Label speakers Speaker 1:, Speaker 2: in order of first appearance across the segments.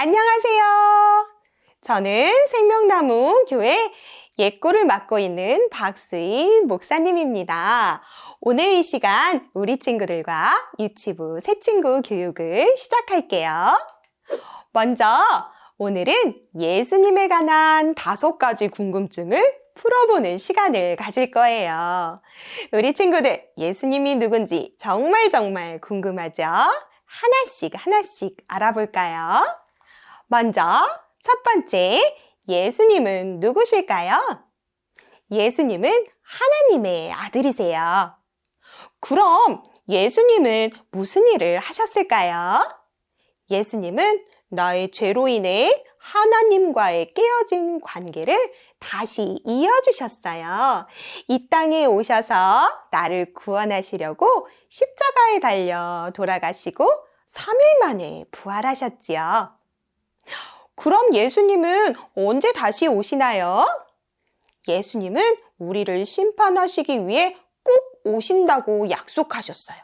Speaker 1: 안녕하세요. 저는 생명나무 교회 예꼬를 맡고 있는 박수인 목사님입니다. 오늘 이 시간 우리 친구들과 유치부 새 친구 교육을 시작할게요. 먼저 오늘은 예수님에 관한 다섯 가지 궁금증을 풀어보는 시간을 가질 거예요. 우리 친구들, 예수님이 누군지 정말 정말 궁금하죠? 하나씩 하나씩 알아볼까요? 먼저 첫 번째, 예수님은 누구실까요? 예수님은 하나님의 아들이세요. 그럼 예수님은 무슨 일을 하셨을까요? 예수님은 나의 죄로 인해 하나님과의 깨어진 관계를 다시 이어주셨어요. 이 땅에 오셔서 나를 구원하시려고 십자가에 달려 돌아가시고 3일 만에 부활하셨지요. 그럼 예수님은 언제 다시 오시나요? 예수님은 우리를 심판하시기 위해 꼭 오신다고 약속하셨어요.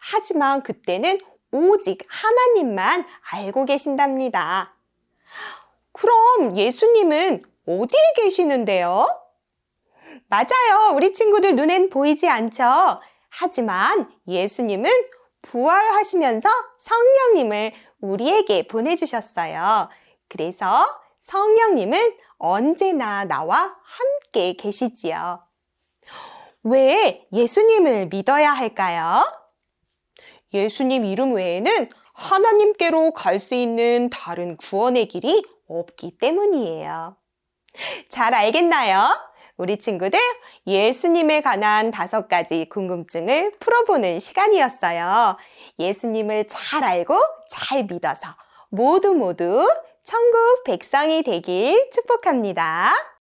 Speaker 1: 하지만 그때는 오직 하나님만 알고 계신답니다. 그럼 예수님은 어디에 계시는데요? 맞아요. 우리 친구들 눈엔 보이지 않죠? 하지만 예수님은 부활하시면서 성령님을 우리에게 보내주셨어요. 그래서 성령님은 언제나 나와 함께 계시지요. 왜 예수님을 믿어야 할까요? 예수님 이름 외에는 하나님께로 갈 수 있는 다른 구원의 길이 없기 때문이에요. 잘 알겠나요? 우리 친구들 예수님에 관한 다섯 가지 궁금증을 풀어보는 시간이었어요. 예수님을 잘 알고 잘 믿어서 모두 모두 천국 백성이 되길 축복합니다.